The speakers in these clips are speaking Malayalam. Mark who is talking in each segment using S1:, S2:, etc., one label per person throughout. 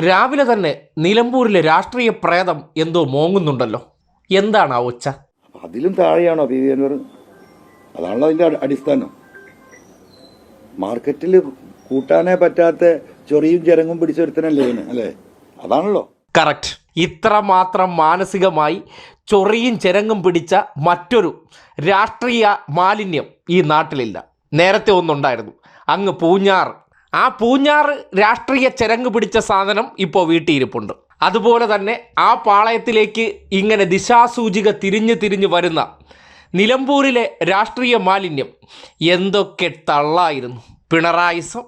S1: രാവിലെ തന്നെ നിലമ്പൂരിലെ രാഷ്ട്രീയ പ്രേതം എന്തോ മോങ്ങുന്നുണ്ടല്ലോ. എന്താണ് ആ ഒച്ച
S2: അതിലും താഴെയാണോ പി. വി. അൻവർ? അതാണല്ലോ അതിന്റെ അടിസ്ഥാനം. മാർക്കറ്റിൽ കൂട്ടാനേ പറ്റാത്ത ചൊറിയും ചിരങ്ങും പിടിച്ചൊരുത്തനല്ലേ ഇവന് അല്ലേ? അതാണല്ലോ.
S1: കറക്റ്റ്. ഇത്രമാത്രം മാനസികമായി ചൊറിയും ചെരങ്ങും പിടിച്ച മറ്റൊരു രാഷ്ട്രീയ മാലിന്യം ഈ നാട്ടിലില്ല. നേരത്തെ ഒന്നുണ്ടായിരുന്നു. അങ്ങ് പൂഞ്ഞാർ ആ പൂഞ്ഞാർ രാഷ്ട്രീയ ചരങ്ങ് പിടിച്ച സാധനം ഇപ്പോൾ വീട്ടിയിരിപ്പുണ്ട്. അതുപോലെ തന്നെ ആ പാളയത്തിലേക്ക് ഇങ്ങനെ ദിശാസൂചിക തിരിഞ്ഞ് തിരിഞ്ഞ് വരുന്ന നിലമ്പൂരിലെ രാഷ്ട്രീയ മാലിന്യം എന്തൊക്കെ തള്ളായിരുന്നു. പിണറായിസം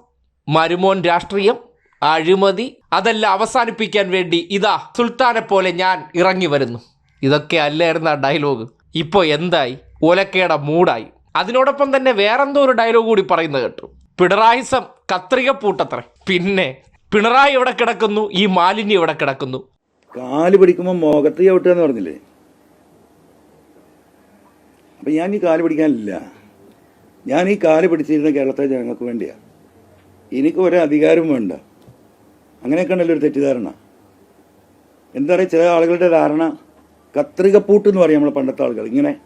S1: മരുമോൻ രാഷ്ട്രീയം അഴിമതി അതെല്ലാം അവസാനിപ്പിക്കാൻ വേണ്ടി ഇതാ സുൽത്താനെ പോലെ ഞാൻ ഇറങ്ങി വരുന്നു. ഇതൊക്കെ അല്ലായിരുന്നു ആ ഡയലോഗ്. ഇപ്പോൾ എന്തായി? ഒലക്കേട മൂടായി. അതിനോടൊപ്പം തന്നെ വേറെന്തോ ഒരു ഡയലോഗ് കൂടി പറയുന്നത് കേട്ടു. പിണറായിസം കത്രിക പൂട്ടത്രേ പിന്നെ പിണറായി ഇവിടെ കിടക്കുന്നു? ഈ മാലിന്യം ഇവിടെ കിടക്കുന്നു?
S2: കാൽ പിടിക്കുമ്പോൾ മുഖത്ത് ചവിട്ടുക എന്ന് പറഞ്ഞില്ലേ? അപ്പം ഞാൻ ഈ കാൽ പിടിക്കാനില്ല. ഞാൻ ഈ കാൽ പിടിച്ചിരുന്ന കേരളത്തിലെ ജനങ്ങൾക്ക് വേണ്ടിയാ. എനിക്ക് ഒരു അധികാരം വേണ്ട. അങ്ങനെയൊക്കെ ഉണ്ടല്ലോ ഒരു തെറ്റിദ്ധാരണ. എന്താ പറയുക ചില ആളുകളുടെ ധാരണ കത്രികപ്പൂട്ട് എന്ന് പറയും നമ്മൾ പണ്ടത്തെ ആളുകൾ. ഇങ്ങനെ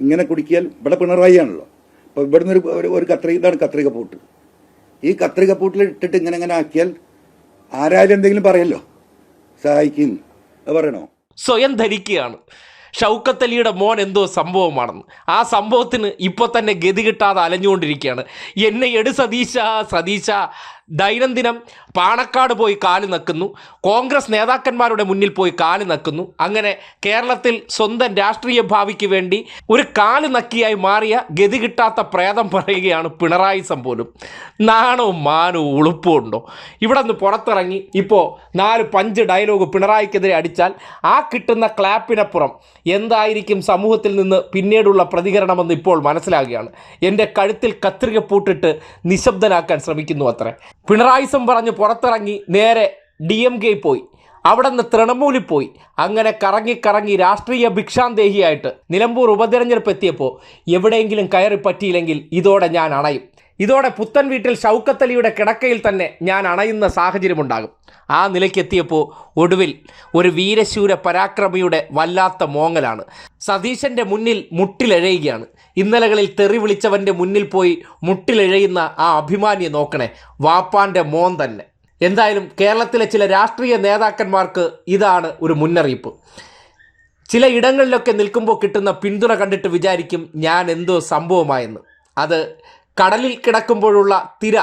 S2: ഇങ്ങനെ കുടിക്കിയാൽ ഇവിടെ പിണറായി ആണല്ലോ അപ്പോൾ ഇവിടുന്ന് ഒരു ഒരു- കത്രിക ഇതാണ് കത്രികപ്പൂട്ട്. ഈ കത്രിക പൂട്ടിൽ ഇട്ടിട്ട് ഇങ്ങനെ ഇങ്ങനെ ആക്കിയാൽ ആരായാലും എന്തെങ്കിലും പറയല്ലോ. സഹായിക്കും. പറയണോ?
S1: സ്വയം ധരിക്കുകയാണ്. ഷൗക്കത്തലിയുടെ മോൻ എന്തോ സംഭവമാണെന്ന്. ആ സംഭവത്തിന് ഇപ്പോൾ തന്നെ ഗതി കിട്ടാതെ അലഞ്ഞുകൊണ്ടിരിക്കുകയാണ്. എന്നെ എടു സതീശ സതീശ. ദൈനംദിനം പാണക്കാട് പോയി കാൽ നക്കുന്നു. കോൺഗ്രസ് നേതാക്കന്മാരുടെ മുന്നിൽ പോയി കാൽ നക്കുന്നു. അങ്ങനെ കേരളത്തിൽ സ്വന്തം രാഷ്ട്രീയ ഭാവിക്ക് വേണ്ടി ഒരു കാൽ നക്കിയായി മാറിയ ഗതി കിട്ടാത്ത പ്രേതം പറയുകയാണ് പിണറായി പോലും. നാണവും മാനവും ഉളുപ്പും ഉണ്ടോ? ഇവിടെ നിന്ന് പുറത്തിറങ്ങി ഇപ്പോൾ നാല് പഞ്ച് ഡയലോഗ് പിണറായിക്കെതിരെ അടിച്ചാൽ ആ കിട്ടുന്ന ക്ലാപ്പിനപ്പുറം എന്തായിരിക്കും സമൂഹത്തിൽ നിന്ന് പിന്നീടുള്ള പ്രതികരണമെന്ന് ഇപ്പോൾ മനസ്സിലാകുകയാണ്. എന്റെ കഴുത്തിൽ കത്രിക പൂട്ടിട്ട് നിശബ്ദനാക്കാൻ ശ്രമിക്കുന്നു അത്രേ. പിണറായിസം പറഞ്ഞ് പുറത്തിറങ്ങി നേരെ ഡി എം കെ പോയി. അവിടെ നിന്ന് തൃണമൂലിൽ പോയി. അങ്ങനെ കറങ്ങി കറങ്ങി രാഷ്ട്രീയ ഭിക്ഷാന്തേഹിയായിട്ട് നിലമ്പൂർ ഉപതെരഞ്ഞെടുപ്പ് എത്തിയപ്പോൾ എവിടെയെങ്കിലും കയറി പറ്റിയില്ലെങ്കിൽ ഇതോടെ ഞാൻ അണയും. ഇതോടെ പുത്തൻ വീട്ടിൽ ഷൗക്കത്തലിയുടെ കിടക്കയിൽ തന്നെ ഞാൻ അണയുന്ന സാഹചര്യമുണ്ടാകും. ആ നിലയ്ക്കെത്തിയപ്പോൾ ഒടുവിൽ ഒരു വീരശൂര പരാക്രമിയുടെ വല്ലാത്ത മോങ്ങലാണ്. സതീശന്റെ മുന്നിൽ മുട്ടിലഴയുകയാണ്. ഇന്നലകളിൽ തെറി വിളിച്ചവന്റെ മുന്നിൽ പോയി മുട്ടിലഴയുന്ന ആ അഭിമാനിയെ നോക്കണേ വാപ്പാന്റെ മോൻ തന്നെ. എന്തായാലും കേരളത്തിലെ ചില രാഷ്ട്രീയ നേതാക്കന്മാർക്ക് ഇതാണ് ഒരു മുന്നറിയിപ്പ്. ചില ഇടങ്ങളിലൊക്കെ നിൽക്കുമ്പോൾ കിട്ടുന്ന പിന്തുണ കണ്ടിട്ട് വിചാരിക്കും ഞാൻ എന്തോ സംഭവമായെന്ന്. അത് കടലിൽ കിടക്കുമ്പോഴുള്ള തിര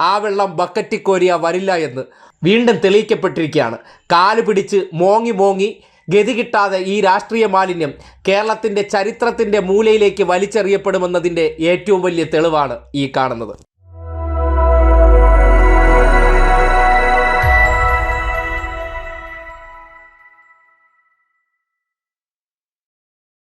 S1: ആ വെള്ളം ബക്കറ്റിൽ കോരിയ വരില്ല എന്ന് വീണ്ടും തെളിയിക്കപ്പെട്ടിരിക്കുകയാണ്. കാൽ പിടിച്ച് മോങ്ങി മോങ്ങി ഗതി കിട്ടാതെ ഈ രാഷ്ട്രീയ മാലിന്യം കേരളത്തിന്റെ ചരിത്രത്തിന്റെ മൂലയിലേക്ക് വലിച്ചെറിയപ്പെടുമെന്നതിന്റെ ഏറ്റവും വലിയ തെളിവാണ് ഈ കാണുന്നത്.